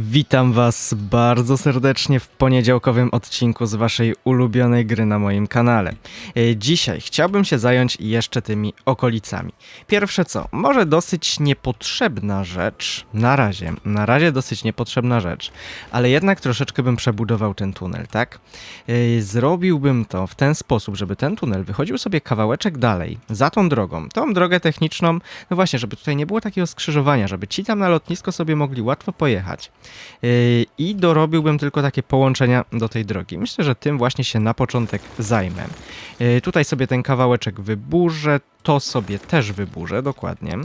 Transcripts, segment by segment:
Witam Was bardzo serdecznie w poniedziałkowym odcinku z Waszej ulubionej gry na moim kanale. E, Dzisiaj chciałbym się zająć jeszcze tymi okolicami. Pierwsze co, może dosyć niepotrzebna rzecz, na razie, na razie dosyć niepotrzebna rzecz, ale jednak troszeczkę bym przebudował ten tunel, tak? E, Zrobiłbym to w ten sposób, żeby ten tunel wychodził sobie kawałeczek dalej, za tą drogą, tą drogę techniczną, no właśnie, żeby tutaj nie było takiego skrzyżowania, żeby ci tam na lotnisko sobie mogli łatwo pojechać. Yy, I dorobiłbym tylko takie połączenia do tej drogi. Myślę, że tym właśnie się na początek zajmę. Yy, Tutaj sobie ten kawałeczek wyburzę, to sobie też wyburzę, dokładnie.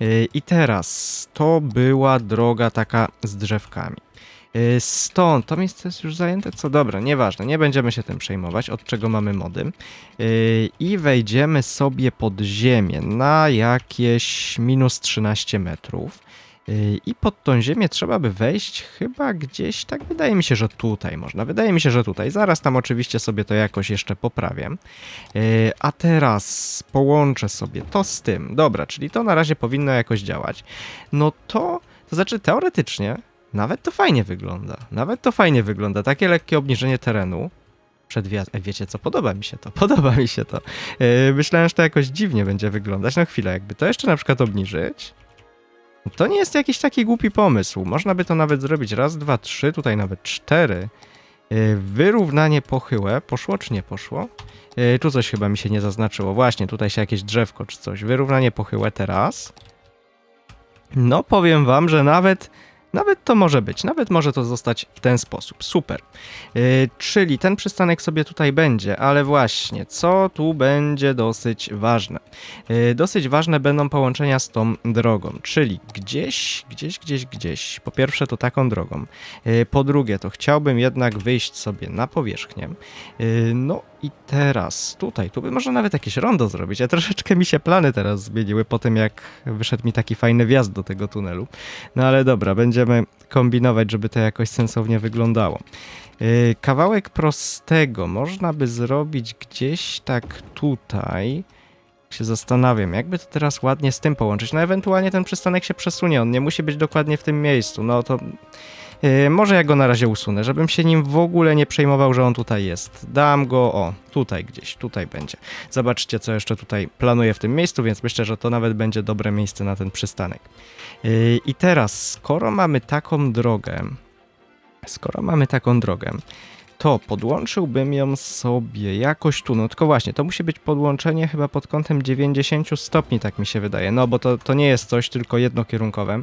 Yy, I teraz to była droga taka z drzewkami. Stąd, to miejsce jest już zajęte? Co dobra, nieważne, nie będziemy się tym przejmować, od czego mamy mody. I wejdziemy sobie pod ziemię na jakieś minus 13 metrów. I pod tą ziemię trzeba by wejść chyba gdzieś, tak wydaje mi się, że tutaj można. Wydaje mi się, że tutaj. Zaraz tam oczywiście sobie to jakoś jeszcze poprawię. Yy, A teraz połączę sobie to z tym. Dobra, czyli to na razie powinno jakoś działać. No to, to znaczy teoretycznie nawet to fajnie wygląda. Nawet to fajnie wygląda. Takie lekkie obniżenie terenu. Przed e, Wiecie co, podoba mi się to, podoba mi się to. Yy, myślałem, że to jakoś dziwnie będzie wyglądać. No chwilę, jakby to jeszcze na przykład obniżyć. To nie jest jakiś taki głupi pomysł. Można by to nawet zrobić raz, dwa, trzy, tutaj nawet cztery. Yy, Wyrównanie pochyłe. Poszło czy nie poszło? Tu coś chyba mi się nie zaznaczyło. Właśnie, tutaj się jakieś drzewko czy coś. Wyrównanie pochyłe teraz. No, powiem wam, że nawet, nawet to może być. Nawet może to zostać w ten sposób. Super. Yy, czyli ten przystanek sobie tutaj będzie, ale właśnie, co tu będzie dosyć ważne? Yy, Dosyć ważne będą połączenia z tą drogą, czyli gdzieś, gdzieś, gdzieś, gdzieś. Po pierwsze to taką drogą. Yy, Po drugie to chciałbym jednak wyjść sobie na powierzchnię. Yy, No i teraz tutaj, tu by można nawet jakieś rondo zrobić. Ja troszeczkę mi się plany teraz zmieniły po tym, jak wyszedł mi taki fajny wjazd do tego tunelu. No ale dobra, będziemy kombinować, żeby to jakoś sensownie wyglądało. Yy, Kawałek prostego można by zrobić gdzieś tak tutaj. Się zastanawiam, jakby to teraz ładnie z tym połączyć. No ewentualnie ten przystanek się przesunie, on nie musi być dokładnie w tym miejscu. No to może ja go na razie usunę, żebym się nim w ogóle nie przejmował, że on tutaj jest. Dam go, o, tutaj gdzieś, tutaj będzie. Zobaczcie, co jeszcze tutaj planuję w tym miejscu, więc myślę, że to nawet będzie dobre miejsce na ten przystanek. Yy, I teraz, skoro mamy taką drogę, skoro mamy taką drogę, to podłączyłbym ją sobie jakoś tu. No tylko właśnie, to musi być podłączenie chyba pod kątem 90 stopni, tak mi się wydaje. No bo to, to nie jest coś tylko jednokierunkowe,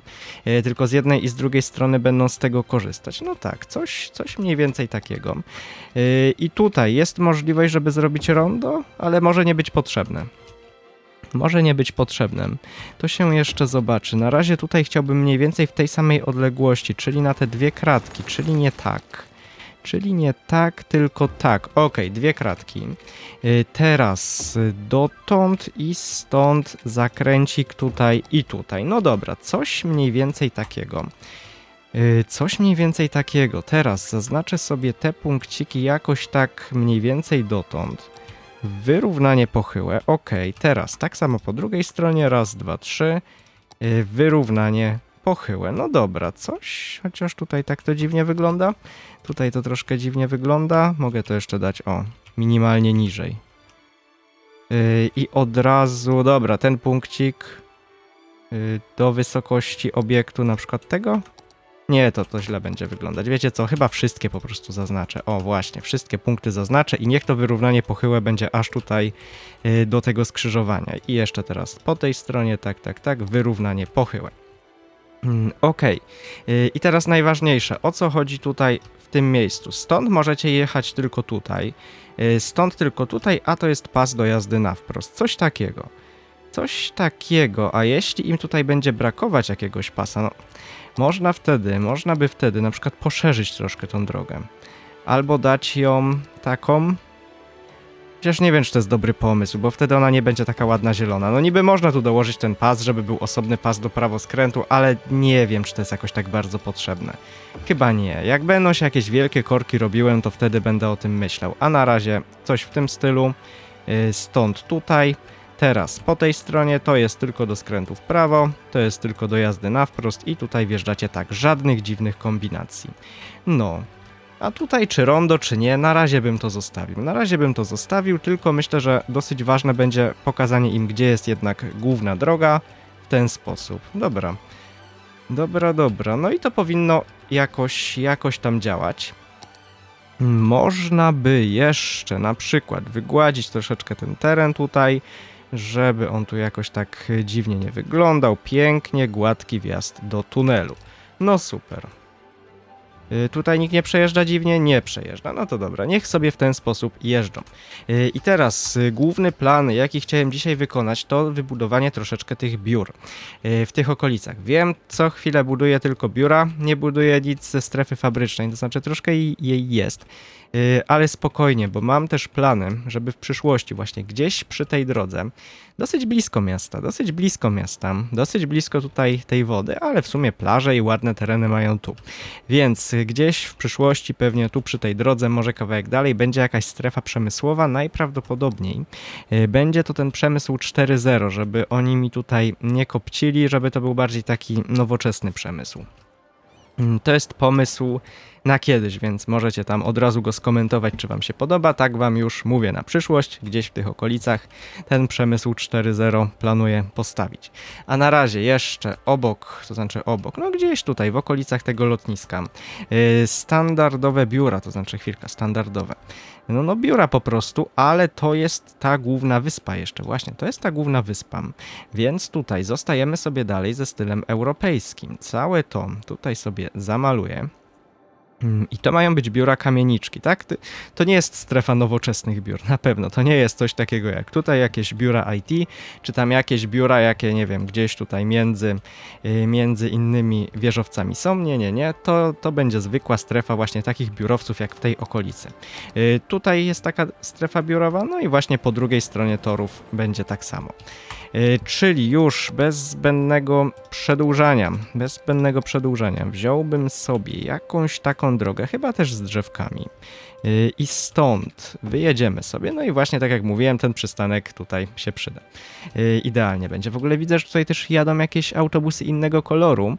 tylko z jednej i z drugiej strony będą z tego korzystać. No tak, coś, coś mniej więcej takiego. E, I tutaj jest możliwość, żeby zrobić rondo, ale może nie być potrzebne. Może nie być potrzebnym. To się jeszcze zobaczy. Na razie tutaj chciałbym mniej więcej w tej samej odległości, czyli na te dwie kratki, czyli nie tak. Czyli nie tak, tylko tak. Ok, dwie kratki. Y, Teraz y, dotąd i stąd zakręcik tutaj i tutaj. No dobra, coś mniej więcej takiego. Y, Coś mniej więcej takiego. Teraz zaznaczę sobie te punkciki jakoś tak mniej więcej dotąd. Wyrównanie pochyłe. Ok, teraz tak samo po drugiej stronie. Raz, dwa, trzy. Wyrównanie pochyłe. No dobra, coś, chociaż tutaj tak to dziwnie wygląda. Tutaj to troszkę dziwnie wygląda. Mogę to jeszcze dać, o, minimalnie niżej. Yy, I od razu, dobra, ten punkcik yy, do wysokości obiektu, na przykład tego. Nie, to, to źle będzie wyglądać. Wiecie co, chyba wszystkie po prostu zaznaczę. O, właśnie, wszystkie punkty zaznaczę i niech to wyrównanie pochyłe będzie aż tutaj yy, do tego skrzyżowania. I jeszcze teraz po tej stronie, tak, tak, tak, wyrównanie pochyłe. Mm. Yy, I teraz najważniejsze, o co chodzi tutaj w tym miejscu? Stąd możecie jechać tylko tutaj, yy, stąd tylko tutaj, a to jest pas do jazdy na wprost. Coś takiego. Coś takiego, a jeśli im tutaj będzie brakować jakiegoś pasa, no można wtedy, można by wtedy na przykład poszerzyć troszkę tą drogę. Albo dać ją taką, Chociaż nie wiem, czy to jest dobry pomysł, bo wtedy ona nie będzie taka ładna zielona. No niby można tu dołożyć ten pas, żeby był osobny pas do prawoskrętu, ale nie wiem, czy to jest jakoś tak bardzo potrzebne. Chyba nie. Jak będą się jakieś wielkie korki robiłem, to wtedy będę o tym myślał. A na razie coś w tym stylu. Yy, Stąd tutaj. Teraz po tej stronie to jest tylko do skrętu w prawo, to jest tylko do jazdy na wprost i tutaj wjeżdżacie tak, żadnych dziwnych kombinacji. No, a tutaj czy rondo, czy nie, na razie bym to zostawił. Na razie bym to zostawił, tylko myślę, że dosyć ważne będzie pokazanie im, gdzie jest jednak główna droga w ten sposób. Dobra. Dobra, dobra. No i to powinno jakoś, jakoś tam działać. Można by jeszcze na przykład wygładzić troszeczkę ten teren tutaj, żeby on tu jakoś tak dziwnie nie wyglądał. Pięknie, gładki wjazd do tunelu. No super. Y, Tutaj nikt nie przejeżdża dziwnie? Nie przejeżdża. No to dobra, niech sobie w ten sposób jeżdżą. Y, I teraz y, główny plan, jaki chciałem dzisiaj wykonać, to wybudowanie troszeczkę tych biur w tych okolicach. Wiem, co chwilę buduję tylko biura, nie buduję nic ze strefy fabrycznej, to znaczy troszkę jej jest. Y, Ale spokojnie, bo mam też plany, żeby w przyszłości właśnie gdzieś przy tej drodze, dosyć blisko miasta, dosyć blisko miasta, dosyć blisko tutaj tej wody, ale w sumie plaże i ładne tereny mają tu. Więc gdzieś w przyszłości, pewnie tu przy tej drodze, może kawałek dalej, będzie jakaś strefa przemysłowa. Najprawdopodobniej y, będzie to ten przemysł 4.0, żeby oni mi tutaj nie kopcili, żeby to był bardziej taki nowoczesny przemysł. To jest pomysł na kiedyś, więc możecie tam od razu go skomentować, czy Wam się podoba. Tak Wam już mówię na przyszłość, gdzieś w tych okolicach ten przemysł 4.0 planuję postawić. A na razie jeszcze obok, to znaczy obok, no gdzieś tutaj w okolicach tego lotniska, yy, standardowe biura, to znaczy chwilka, standardowe. No, no biura po prostu, ale to jest ta główna wyspa jeszcze, właśnie, to jest ta główna wyspa. Więc tutaj zostajemy sobie dalej ze stylem europejskim. Całe to tutaj sobie zamaluję. Mm, I to mają być biura kamieniczki, tak? To nie jest strefa nowoczesnych biur, na pewno. To nie jest coś takiego jak tutaj jakieś biura IT, czy tam jakieś biura, jakie, nie wiem, gdzieś tutaj między, y, między innymi wieżowcami są. Nie, nie, nie. To, to będzie zwykła strefa właśnie takich biurowców jak w tej okolicy. Y, Tutaj jest taka strefa biurowa, no i właśnie po drugiej stronie torów będzie tak samo. Y, Czyli już bez zbędnego przedłużania, bez zbędnego przedłużania wziąłbym sobie jakąś taką drogę, chyba też z drzewkami. Y, I stąd wyjedziemy sobie. No i właśnie tak jak mówiłem, ten przystanek tutaj się przyda. Y, Idealnie będzie. W ogóle widzę, że tutaj też jadą jakieś autobusy innego koloru,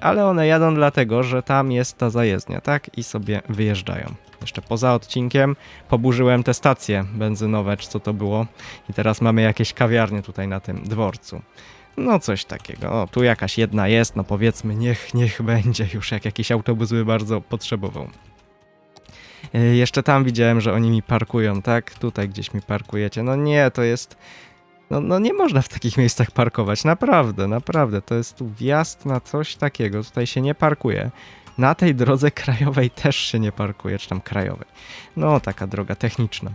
ale one jadą dlatego, że tam jest ta zajezdnia, tak? I sobie wyjeżdżają. Jeszcze poza odcinkiem poburzyłem te stacje benzynowe, czy co to było. I teraz mamy jakieś kawiarnie tutaj na tym dworcu. No coś takiego. O, tu jakaś jedna jest, no powiedzmy, niech, niech będzie już, jak jakiś autobus by bardzo potrzebował. Y, Jeszcze tam widziałem, że oni mi parkują, tak? Tutaj gdzieś mi parkujecie. No nie, to jest... No, no nie można w takich miejscach parkować, naprawdę, naprawdę. To jest tu wjazd na coś takiego, tutaj się nie parkuje. Na tej drodze krajowej też się nie parkuje, czy tam krajowej. No, taka droga techniczna.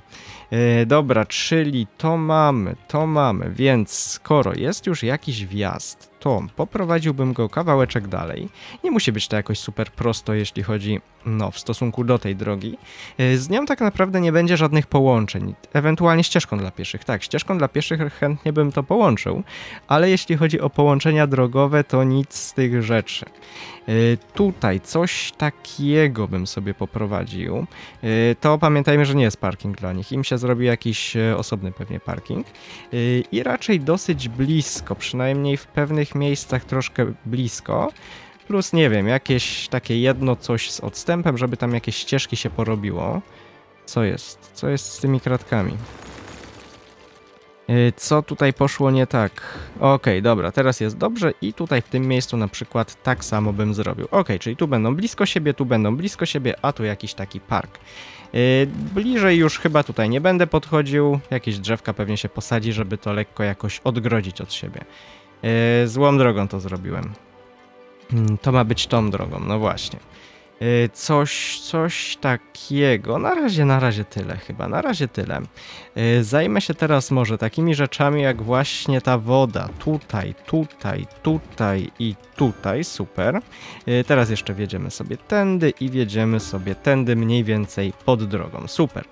E, dobra, czyli to mamy, to mamy, więc skoro jest już jakiś wjazd, to poprowadziłbym go kawałeczek dalej. Nie musi być to jakoś super prosto, jeśli chodzi, no, w stosunku do tej drogi. E, Z nią tak naprawdę nie będzie żadnych połączeń, ewentualnie ścieżką dla pieszych. Tak, ścieżką dla pieszych chętnie bym to połączył, ale jeśli chodzi o połączenia drogowe, to nic z tych rzeczy. E, Tutaj coś takiego bym sobie poprowadził. E, To pamiętajmy, że nie jest parking dla nich. Im się zrobi jakiś e, osobny pewnie parking. I raczej dosyć blisko, przynajmniej w pewnych miejscach troszkę blisko. Plus, nie wiem, jakieś takie jedno coś z odstępem, żeby tam jakieś ścieżki się porobiło. Co jest? Co jest z tymi kratkami? Y, Co tutaj poszło nie tak? Okej, dobra, teraz jest dobrze i tutaj w tym miejscu na przykład tak samo bym zrobił. Okej, czyli tu będą blisko siebie, tu będą blisko siebie, a tu jakiś taki park. Y, Bliżej już chyba tutaj nie będę podchodził, jakieś drzewka pewnie się posadzi, żeby to lekko jakoś odgrodzić od siebie. Y, Złą drogą to zrobiłem. Mm, To ma być tą drogą, no właśnie. Y, Coś, coś takiego. Na razie, na razie tyle chyba. Na razie tyle. Y, Zajmę się teraz może takimi rzeczami jak właśnie ta woda. Tutaj, tutaj, tutaj i tutaj. Super. Teraz jeszcze wjedziemy sobie tędy i wjedziemy sobie tędy mniej więcej pod drogą. Super.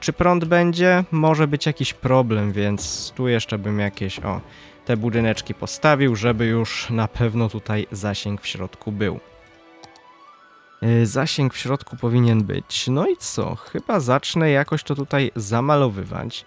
Czy prąd będzie? Może być jakiś problem, więc tu jeszcze bym jakieś o te budyneczki postawił, żeby już na pewno tutaj zasięg w środku był. Y, Zasięg w środku powinien być. No i co? Chyba zacznę jakoś to tutaj zamalowywać.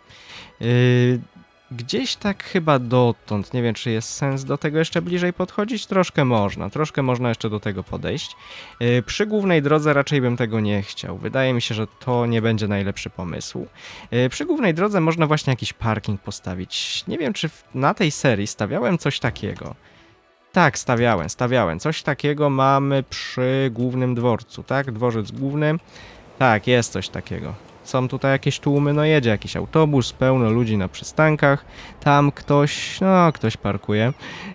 Gdzieś tak chyba dotąd. Nie wiem, czy jest sens do tego jeszcze bliżej podchodzić. Troszkę można, troszkę można jeszcze do tego podejść. Yy, Przy głównej drodze raczej bym tego nie chciał. Wydaje mi się, że to nie będzie najlepszy pomysł. Yy, Przy głównej drodze można właśnie jakiś parking postawić. Nie wiem, czy na tej serii stawiałem coś takiego. Tak, stawiałem, stawiałem. Coś takiego mamy przy głównym dworcu, tak? Dworzec główny. Tak, jest coś takiego. Są tutaj jakieś tłumy, no jedzie jakiś autobus, pełno ludzi na przystankach. Tam ktoś, no ktoś parkuje.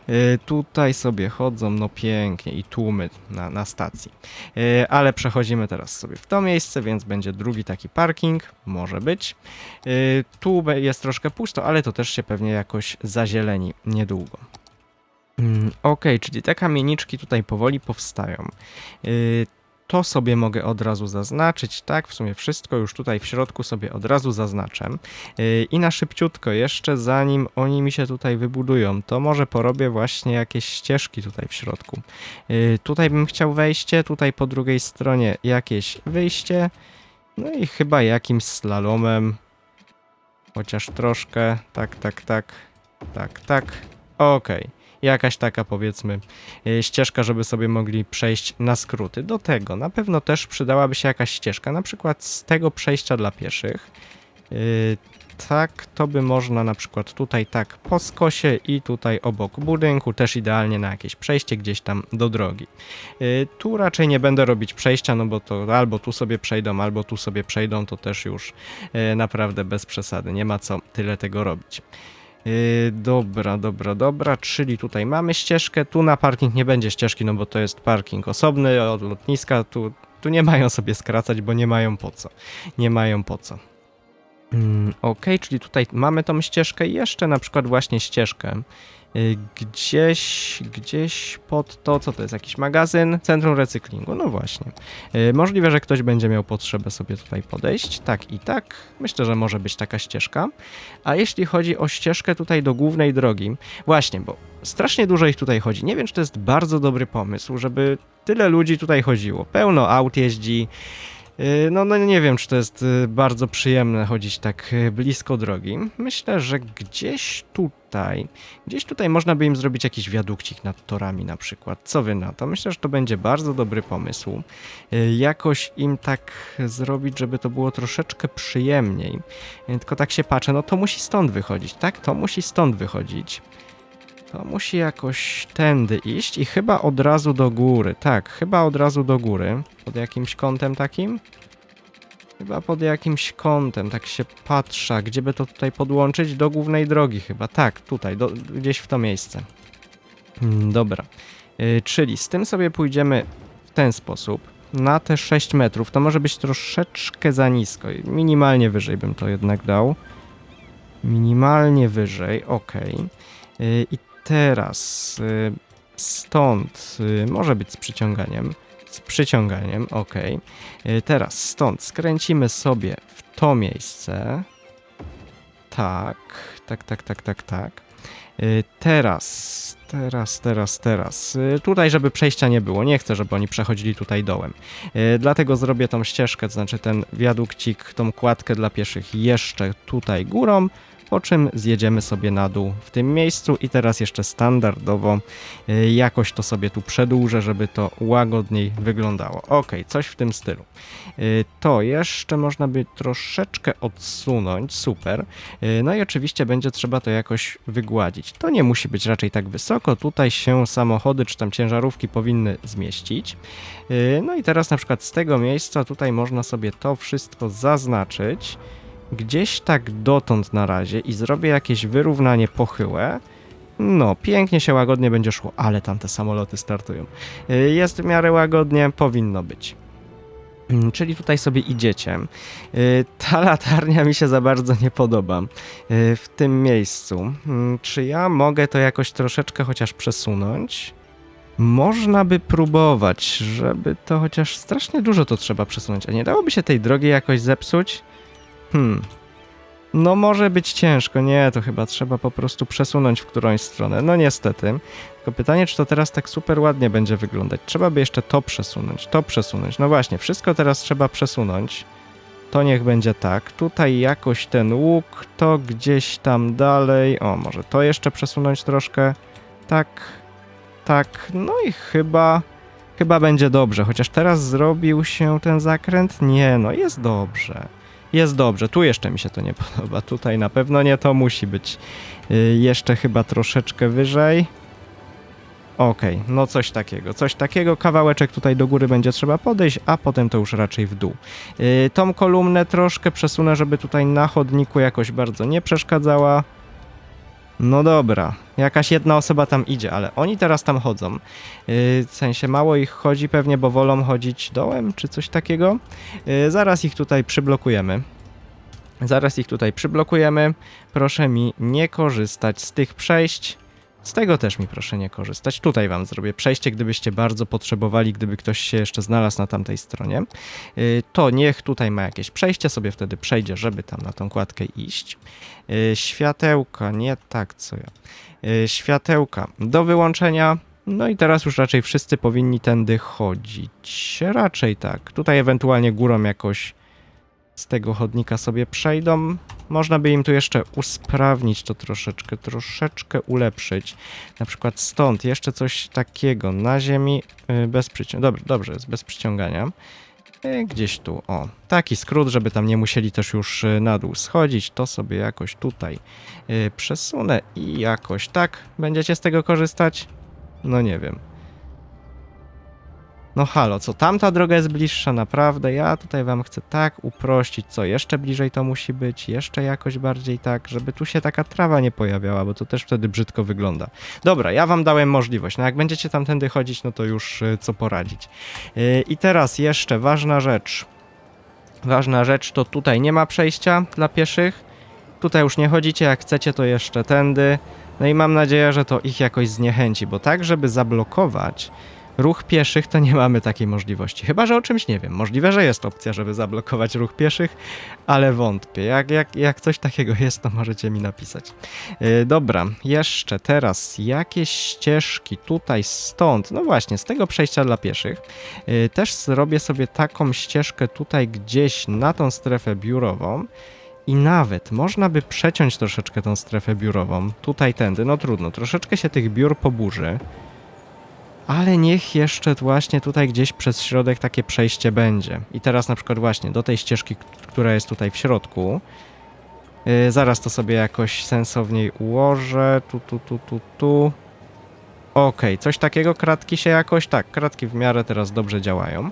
Yy, tutaj sobie chodzą, no pięknie i tłumy na, na stacji. Yy, ale przechodzimy teraz sobie w to miejsce, więc będzie drugi taki parking, może być. Yy, tu jest troszkę pusto, ale to też się pewnie jakoś zazieleni niedługo. Mm, Okej, czyli te kamieniczki tutaj powoli powstają. Yy, to sobie mogę od razu zaznaczyć, tak? W sumie wszystko już tutaj w środku sobie od razu zaznaczę. Yy, I na szybciutko, jeszcze zanim oni mi się tutaj wybudują, to może porobię właśnie jakieś ścieżki tutaj w środku. Yy, Tutaj bym chciał wejście, tutaj po drugiej stronie jakieś wyjście. No i chyba jakimś slalomem. Chociaż troszkę. Tak, tak, tak. Tak, tak. Okej. Jakaś taka powiedzmy y, ścieżka, żeby sobie mogli przejść na skróty. Do tego na pewno też przydałaby się jakaś ścieżka, na przykład z tego przejścia dla pieszych. Y, Tak, to by można na przykład tutaj tak po skosie i tutaj obok budynku, też idealnie na jakieś przejście gdzieś tam do drogi. Y, Tu raczej nie będę robić przejścia, no bo to albo tu sobie przejdą, albo tu sobie przejdą, to też już naprawdę bez przesady, nie ma co tyle tego robić. Yy, dobra, dobra, dobra, czyli tutaj mamy ścieżkę, tu na parking nie będzie ścieżki, no bo to jest parking osobny od lotniska, tu, tu nie mają sobie skracać, bo nie mają po co, nie mają po co. Mm, ok, czyli tutaj mamy tą ścieżkę i jeszcze na przykład właśnie ścieżkę yy, gdzieś, gdzieś pod to, co to jest, jakiś magazyn, centrum recyklingu, no właśnie. Yy, Możliwe, że ktoś będzie miał potrzebę sobie tutaj podejść, tak i tak, myślę, że może być taka ścieżka. A jeśli chodzi o ścieżkę tutaj do głównej drogi, właśnie, bo strasznie dużo ich tutaj chodzi. Nie wiem, czy to jest bardzo dobry pomysł, żeby tyle ludzi tutaj chodziło. Pełno aut jeździ. Yy, No, no nie wiem, czy to jest yy, bardzo przyjemne chodzić tak yy, blisko drogi. Myślę, że gdzieś tutaj, gdzieś tutaj można by im zrobić jakiś wiadukcik nad torami na przykład. Co wy na to? Myślę, że to będzie bardzo dobry pomysł. Jakoś im tak zrobić, żeby to było troszeczkę przyjemniej. Tylko tak się patrzę, no to musi stąd wychodzić, tak? To musi stąd wychodzić. To musi jakoś tędy iść i chyba od razu do góry. Tak, chyba od razu do góry. Pod jakimś kątem takim? Chyba pod jakimś kątem, tak się patrzę. Gdzie by to tutaj podłączyć? Do głównej drogi chyba. Tak, tutaj, do, gdzieś w to miejsce. Mm, Dobra. Yy, czyli z tym sobie pójdziemy w ten sposób. Na te 6 metrów to może być troszeczkę za nisko. Minimalnie wyżej bym to jednak dał. Minimalnie wyżej, ok. I teraz yy, stąd yy, może być z przyciąganiem. Z przyciąganiem, ok. Teraz stąd skręcimy sobie w to miejsce. Tak, tak, tak, tak, tak, tak. Yy, Teraz, teraz, teraz, teraz. Tutaj, żeby przejścia nie było. Nie chcę, żeby oni przechodzili tutaj dołem. Dlatego zrobię tą ścieżkę, to znaczy ten wiadukcik, tą kładkę dla pieszych jeszcze tutaj górą, po czym zjedziemy sobie na dół w tym miejscu i teraz jeszcze standardowo y, jakoś to sobie tu przedłużę, żeby to łagodniej wyglądało. Ok, coś w tym stylu. Y, To jeszcze można by troszeczkę odsunąć, super. Y, No i oczywiście będzie trzeba to jakoś wygładzić. To nie musi być raczej tak wysoko, tutaj się samochody czy tam ciężarówki powinny zmieścić. No i teraz na przykład z tego miejsca tutaj można sobie to wszystko zaznaczyć gdzieś tak dotąd na razie i zrobię jakieś wyrównanie pochyłe. No, pięknie się łagodnie będzie szło, ale tam te samoloty startują. Y, Jest w miarę łagodnie, powinno być. Mm, Czyli tutaj sobie idziecie. Y, Ta latarnia mi się za bardzo nie podoba y, w tym miejscu. Mm, Czy ja mogę to jakoś troszeczkę chociaż przesunąć? Można by próbować, żeby to chociaż strasznie dużo to trzeba przesunąć. A nie dałoby się tej drogi jakoś zepsuć? Hmm. No może być ciężko, nie, to chyba trzeba po prostu przesunąć w którąś stronę. No niestety. Tylko pytanie, czy to teraz tak super ładnie będzie wyglądać. Trzeba by jeszcze to przesunąć, to przesunąć. No właśnie, wszystko teraz trzeba przesunąć. to niech będzie tak. Tutaj jakoś ten łuk, to gdzieś tam dalej. O, może to jeszcze przesunąć troszkę. Tak, tak. No i chyba, chyba będzie dobrze. Chociaż teraz zrobił się ten zakręt. Nie, no jest dobrze. Jest dobrze. Tu jeszcze mi się to nie podoba. Tutaj na pewno nie. To musi być y, jeszcze chyba troszeczkę wyżej. Okej, no coś takiego, coś takiego, kawałeczek tutaj do góry będzie trzeba podejść, a potem to już raczej w dół. Yy, tą kolumnę troszkę przesunę, żeby tutaj na chodniku jakoś bardzo nie przeszkadzała. No dobra, jakaś jedna osoba tam idzie, ale oni teraz tam chodzą. Yy, w sensie mało ich chodzi pewnie, bo wolą chodzić dołem czy coś takiego. Yy, zaraz ich tutaj przyblokujemy. Zaraz ich tutaj przyblokujemy. Proszę mi nie korzystać z tych przejść. Z tego też mi proszę nie korzystać. Tutaj wam zrobię przejście, gdybyście bardzo potrzebowali, gdyby ktoś się jeszcze znalazł na tamtej stronie. Yy, To niech tutaj ma jakieś przejście, sobie wtedy przejdzie, żeby tam na tą kładkę iść. Yy, Światełka, nie tak co ja. Yy, Światełka do wyłączenia. No i teraz już raczej wszyscy powinni tędy chodzić. Raczej tak. Tutaj ewentualnie górą jakoś z tego chodnika sobie przejdą. Można by im tu jeszcze usprawnić to troszeczkę, troszeczkę ulepszyć. Na przykład stąd jeszcze coś takiego na ziemi y, bez przyciągania. Dobrze, dobrze, jest bez przyciągania. Y, Gdzieś tu, o, taki skrót, żeby tam nie musieli też już y, na dół schodzić, to sobie jakoś tutaj przesunę i jakoś tak będziecie z tego korzystać? No nie wiem. No halo, co tamta droga jest bliższa, naprawdę. Ja tutaj wam chcę tak uprościć, co jeszcze bliżej to musi być, jeszcze jakoś bardziej tak, żeby tu się taka trawa nie pojawiała, bo to też wtedy brzydko wygląda. Dobra, ja wam dałem możliwość. No jak będziecie tamtędy chodzić, no to już y, co poradzić. Yy, I teraz jeszcze ważna rzecz. Ważna rzecz to tutaj nie ma przejścia dla pieszych. Tutaj już nie chodzicie, jak chcecie, to jeszcze tędy. No i mam nadzieję, że to ich jakoś zniechęci, bo tak, żeby zablokować ruch pieszych, to nie mamy takiej możliwości. Chyba, że o czymś nie wiem. Możliwe, że jest opcja, żeby zablokować ruch pieszych, ale wątpię. Jak, jak, jak coś takiego jest, to możecie mi napisać. Yy, dobra, jeszcze teraz jakieś ścieżki tutaj stąd, no właśnie, z tego przejścia dla pieszych. Yy, też zrobię sobie taką ścieżkę tutaj gdzieś na tą strefę biurową. I nawet można by przeciąć troszeczkę tą strefę biurową, tutaj tędy, no trudno, troszeczkę się tych biur poburzy, ale niech jeszcze właśnie tutaj gdzieś przez środek takie przejście będzie. I teraz na przykład właśnie do tej ścieżki, która jest tutaj w środku, yy, zaraz to sobie jakoś sensowniej ułożę, tu, tu, tu, tu, tu. Okej, coś takiego, kratki się jakoś, tak, kratki w miarę teraz dobrze działają.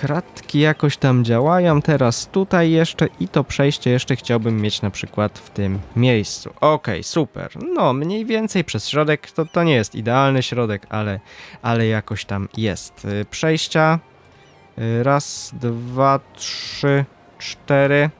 Kratki jakoś tam działają, teraz tutaj jeszcze i to przejście jeszcze chciałbym mieć na przykład w tym miejscu. Okej, super. No, mniej więcej przez środek, to, to nie jest idealny środek, ale, ale jakoś tam jest. Y, Przejścia. Y, Raz, dwa, trzy, cztery.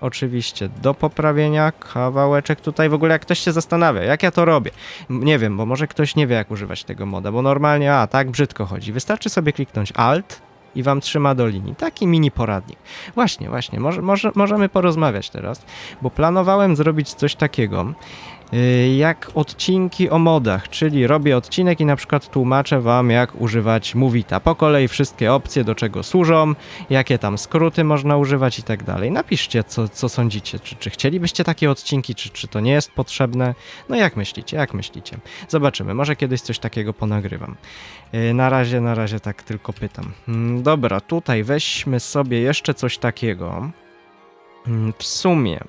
Oczywiście do poprawienia, kawałeczek tutaj. W ogóle jak ktoś się zastanawia, jak ja to robię, nie wiem, bo może ktoś nie wie jak używać tego moda, bo normalnie, a tak brzydko chodzi. Wystarczy sobie kliknąć Alt i wam trzyma do linii. Taki mini poradnik. Właśnie, właśnie, może, może, możemy porozmawiać teraz, bo planowałem zrobić coś takiego, jak odcinki o modach, czyli robię odcinek i na przykład tłumaczę wam, jak używać Movita. Po kolei wszystkie opcje, do czego służą, jakie tam skróty można używać i tak dalej. Napiszcie, co, co sądzicie. Czy, czy chcielibyście takie odcinki, czy, czy to nie jest potrzebne? No jak myślicie, jak myślicie? Zobaczymy, może kiedyś coś takiego ponagrywam. Yy, Na razie, na razie tak tylko pytam. Mm, Dobra, tutaj weźmy sobie jeszcze coś takiego. Mm, W sumie,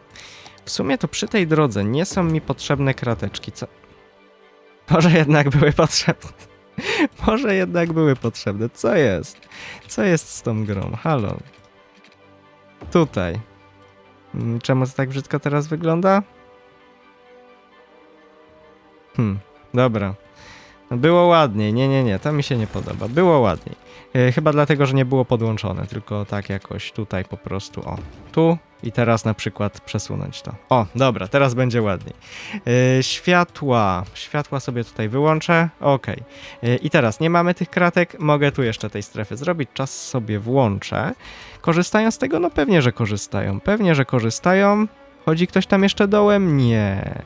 w sumie to przy tej drodze nie są mi potrzebne krateczki, co... Może jednak były potrzebne. Może jednak były potrzebne. Co jest? Co jest z tą grą? Halo. Tutaj. Mm, Czemu to tak brzydko teraz wygląda? Hmm, dobra. Było ładniej, nie, nie, nie, to mi się nie podoba. Było ładniej. E, chyba dlatego, że nie było podłączone, tylko tak jakoś tutaj po prostu, o, tu i teraz na przykład przesunąć to. O, dobra, teraz będzie ładniej. E, światła, światła sobie tutaj wyłączę, ok. I teraz nie mamy tych kratek, mogę tu jeszcze tej strefy zrobić, czas sobie włączę. Korzystają z tego? No pewnie, że korzystają, pewnie, że korzystają. Chodzi ktoś tam jeszcze dołem? Nie.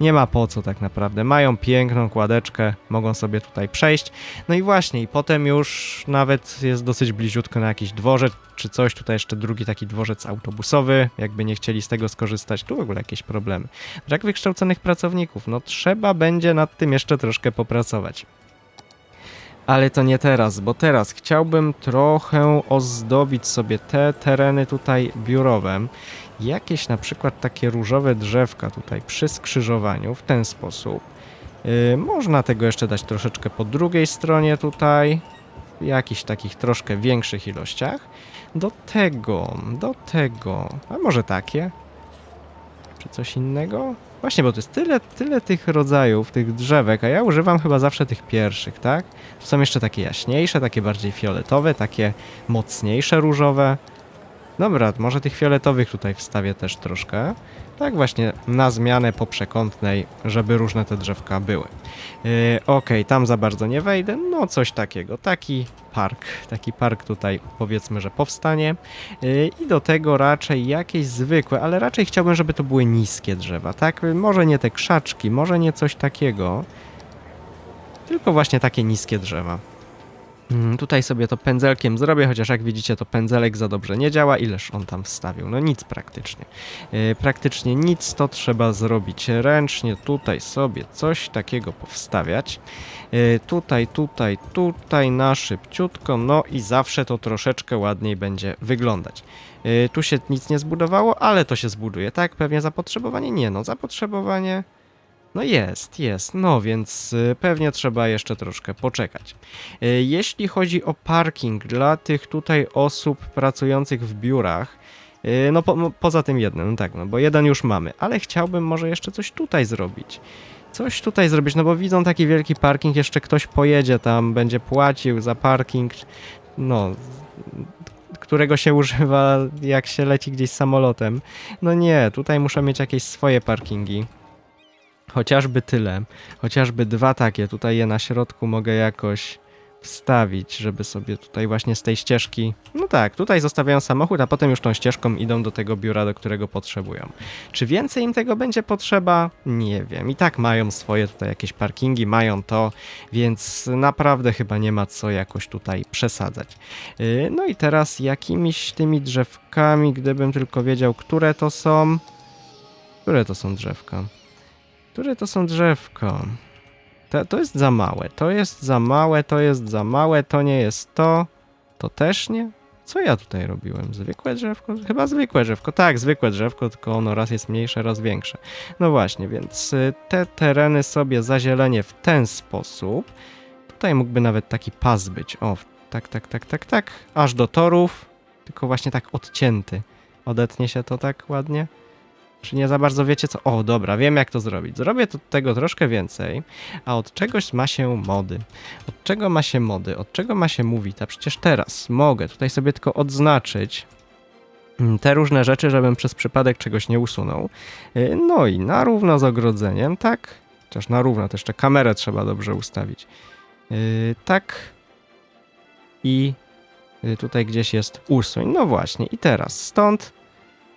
Nie ma po co tak naprawdę. Mają piękną kładeczkę, mogą sobie tutaj przejść. No i właśnie, i potem już nawet jest dosyć bliziutko na jakiś dworzec czy coś. Tutaj jeszcze drugi taki dworzec autobusowy, jakby nie chcieli z tego skorzystać. Tu w ogóle jakieś problemy. Brak wykształconych pracowników. No trzeba będzie nad tym jeszcze troszkę popracować. Ale to nie teraz, bo teraz chciałbym trochę ozdobić sobie te tereny tutaj biurowe. Jakieś na przykład takie różowe drzewka tutaj przy skrzyżowaniu w ten sposób. Yy, można tego jeszcze dać troszeczkę po drugiej stronie tutaj, w jakichś takich troszkę większych ilościach. Do tego, do tego, a może takie? Czy coś innego? Właśnie, bo to jest tyle, tyle tych rodzajów, tych drzewek, a ja używam chyba zawsze tych pierwszych, tak? Są jeszcze takie jaśniejsze, takie bardziej fioletowe, takie mocniejsze różowe. Dobra, może tych fioletowych tutaj wstawię też troszkę. Tak właśnie na zmianę po przekątnej, żeby różne te drzewka były. Yy, Okej, tam za bardzo nie wejdę, no coś takiego. Taki park, taki park tutaj powiedzmy, że powstanie. Yy, I do tego raczej jakieś zwykłe, ale raczej chciałbym, żeby to były niskie drzewa, tak? Może nie te krzaczki, może nie coś takiego, tylko właśnie takie niskie drzewa. Mm, Tutaj sobie to pędzelkiem zrobię, chociaż jak widzicie to pędzelek za dobrze nie działa. Ileż on tam wstawił? No nic praktycznie. Yy, praktycznie nic to trzeba zrobić ręcznie. Tutaj sobie coś takiego powstawiać. Yy, tutaj, tutaj, tutaj na szybciutko. No i zawsze to troszeczkę ładniej będzie wyglądać. Yy, tu się nic nie zbudowało, ale to się zbuduje. Tak, pewnie zapotrzebowanie? Nie no, zapotrzebowanie... No jest, jest, no więc y, pewnie trzeba jeszcze troszkę poczekać. Y, Jeśli chodzi o parking dla tych tutaj osób pracujących w biurach, y, no po, no poza tym jednym, tak, no bo jeden już mamy, ale chciałbym może jeszcze coś tutaj zrobić. Coś tutaj zrobić, no bo widzą taki wielki parking, jeszcze ktoś pojedzie tam, będzie płacił za parking, no, którego się używa jak się leci gdzieś samolotem. No nie, tutaj muszę mieć jakieś swoje parkingi. Chociażby tyle. Chociażby dwa takie. Tutaj je na środku mogę jakoś wstawić, żeby sobie tutaj właśnie z tej ścieżki. No tak, tutaj zostawiają samochód, a potem już tą ścieżką idą do tego biura, do którego potrzebują. Czy więcej im tego będzie potrzeba? Nie wiem. I tak mają swoje tutaj jakieś parkingi, mają to, więc naprawdę chyba nie ma co jakoś tutaj przesadzać. Yy, No i teraz jakimiś tymi drzewkami, gdybym tylko wiedział, które to są. Które to są drzewka? Które to są drzewka? To, to jest za małe, to jest za małe, to jest za małe, to nie jest to, to też nie. Co ja tutaj robiłem? Zwykłe drzewko? Chyba zwykłe drzewko. Tak, zwykłe drzewko, tylko ono raz jest mniejsze, raz większe. No właśnie, więc y, te tereny sobie zazielenie w ten sposób. Tutaj mógłby nawet taki pas być. O, tak, tak, tak, tak, tak. Aż do torów, tylko właśnie tak odcięty. Odetnie się to tak ładnie. Czy nie za bardzo wiecie co? O, dobra, wiem jak to zrobić. Zrobię tu tego troszkę więcej, a od czegoś ma się mody. Od czego ma się mody? Od czego ma się mówić? A przecież teraz mogę tutaj sobie tylko odznaczyć mm, te różne rzeczy, żebym przez przypadek czegoś nie usunął. Yy, No i na równo z ogrodzeniem, tak? Chociaż na równo, to jeszcze kamerę trzeba dobrze ustawić. Yy, Tak. I yy, tutaj gdzieś jest usuń. No właśnie, i teraz stąd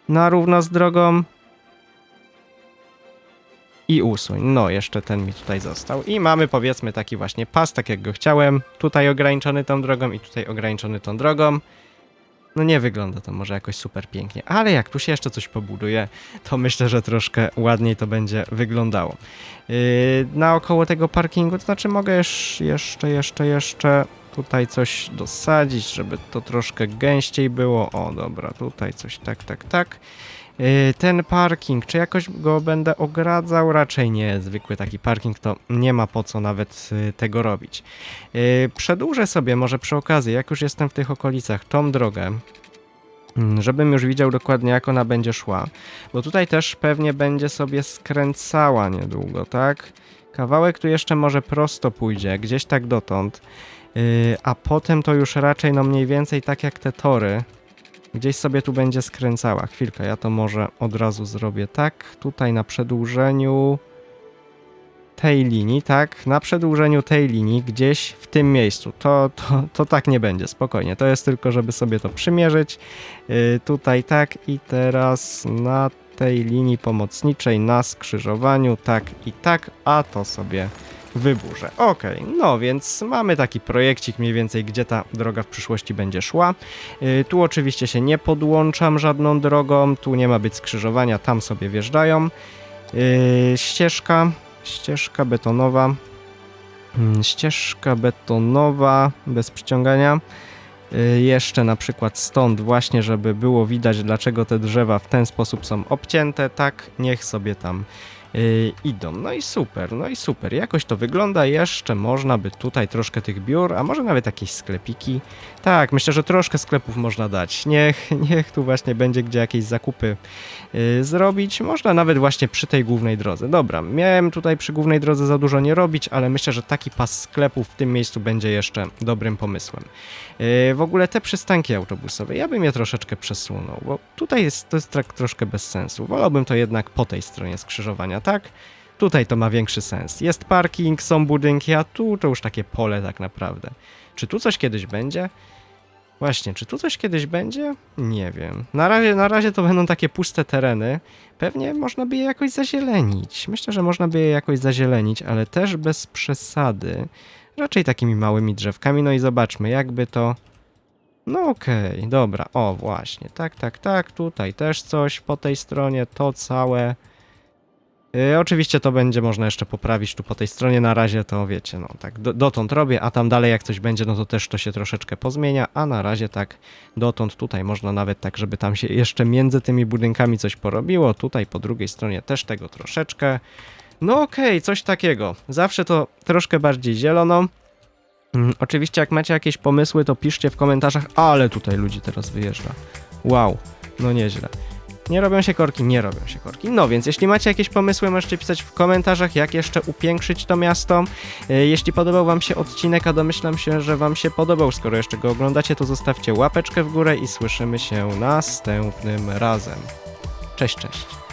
na równo z drogą i usuń. No, jeszcze ten mi tutaj został. I mamy powiedzmy taki właśnie pas, tak jak go chciałem. Tutaj ograniczony tą drogą i tutaj ograniczony tą drogą. No nie wygląda to może jakoś super pięknie, ale jak tu się jeszcze coś pobuduje, to myślę, że troszkę ładniej to będzie wyglądało. Yy, naokoło tego parkingu, to znaczy mogę jeszcze, jeszcze, jeszcze, jeszcze tutaj coś dosadzić, żeby to troszkę gęściej było. O, dobra, tutaj coś tak, tak, tak. Yy, Ten parking, czy jakoś go będę ogradzał? Raczej nie. Zwykły taki parking to nie ma po co nawet yy, tego robić. Yy, Przedłużę sobie może przy okazji, jak już jestem w tych okolicach, tą drogę, mm, żebym już widział dokładnie jak ona będzie szła. Bo tutaj też pewnie będzie sobie skręcała niedługo, tak? Kawałek tu jeszcze może prosto pójdzie, gdzieś tak dotąd. A potem to już raczej no mniej więcej tak jak te tory. Gdzieś sobie tu będzie skręcała. Chwilkę, ja to może od razu zrobię tak. Tutaj na przedłużeniu tej linii, tak? Na przedłużeniu tej linii, gdzieś w tym miejscu. To, to, to tak nie będzie, spokojnie. To jest tylko, żeby sobie to przymierzyć. Yy, tutaj tak i teraz na tej linii pomocniczej na skrzyżowaniu, tak i tak, a to sobie wyburzę. Okej, no więc mamy taki projekcik mniej więcej, gdzie ta droga w przyszłości będzie szła. Yy, tu oczywiście się nie podłączam żadną drogą, tu nie ma być skrzyżowania, tam sobie wjeżdżają. Yy, ścieżka, ścieżka betonowa, Mm, ścieżka betonowa bez przyciągania. Y, Jeszcze na przykład stąd właśnie, żeby było widać dlaczego te drzewa w ten sposób są obcięte, tak niech sobie tam y, idą. No i super, no i super. Jakoś to wygląda. Jeszcze można by tutaj troszkę tych biur, a może nawet jakieś sklepiki. Tak, myślę, że troszkę sklepów można dać. Niech, niech tu właśnie będzie gdzie jakieś zakupy y, zrobić. Można nawet właśnie przy tej głównej drodze. Dobra, miałem tutaj przy głównej drodze za dużo nie robić, ale myślę, że taki pas sklepów w tym miejscu będzie jeszcze dobrym pomysłem. Y, w ogóle te przystanki autobusowe, ja bym je troszeczkę przesunął, bo tutaj jest, to jest tak troszkę bez sensu. Wolałbym to jednak po tej stronie skrzyżowania, tak? Tutaj to ma większy sens. Jest parking, są budynki, a tu to już takie pole tak naprawdę. Czy tu coś kiedyś będzie? Właśnie, czy tu coś kiedyś będzie? Nie wiem. Na razie, na razie to będą takie puste tereny. Pewnie można by je jakoś zazielenić. Myślę, że można by je jakoś zazielenić, ale też bez przesady. Raczej takimi małymi drzewkami. No i zobaczmy, jakby to. No okej, dobra. O, właśnie. Tak, tak, tak. Tutaj też coś po tej stronie. To całe. Yy, oczywiście to będzie można jeszcze poprawić tu po tej stronie. Na razie to wiecie, no tak do, dotąd robię, a tam dalej jak coś będzie, no to też to się troszeczkę pozmienia, a na razie tak dotąd tutaj można nawet tak, żeby tam się jeszcze między tymi budynkami coś porobiło. Tutaj po drugiej stronie też tego troszeczkę. No okej, coś takiego. Zawsze to troszkę bardziej zielono. Mm, oczywiście jak macie jakieś pomysły, to piszcie w komentarzach, ale tutaj ludzi teraz wyjeżdża. Wow, no nieźle. Nie robią się korki, nie robią się korki. No więc jeśli macie jakieś pomysły, możecie pisać w komentarzach, jak jeszcze upiększyć to miasto. E, Jeśli podobał wam się odcinek, a domyślam się, że wam się podobał, skoro jeszcze go oglądacie, to zostawcie łapeczkę w górę i słyszymy się następnym razem. Cześć, cześć.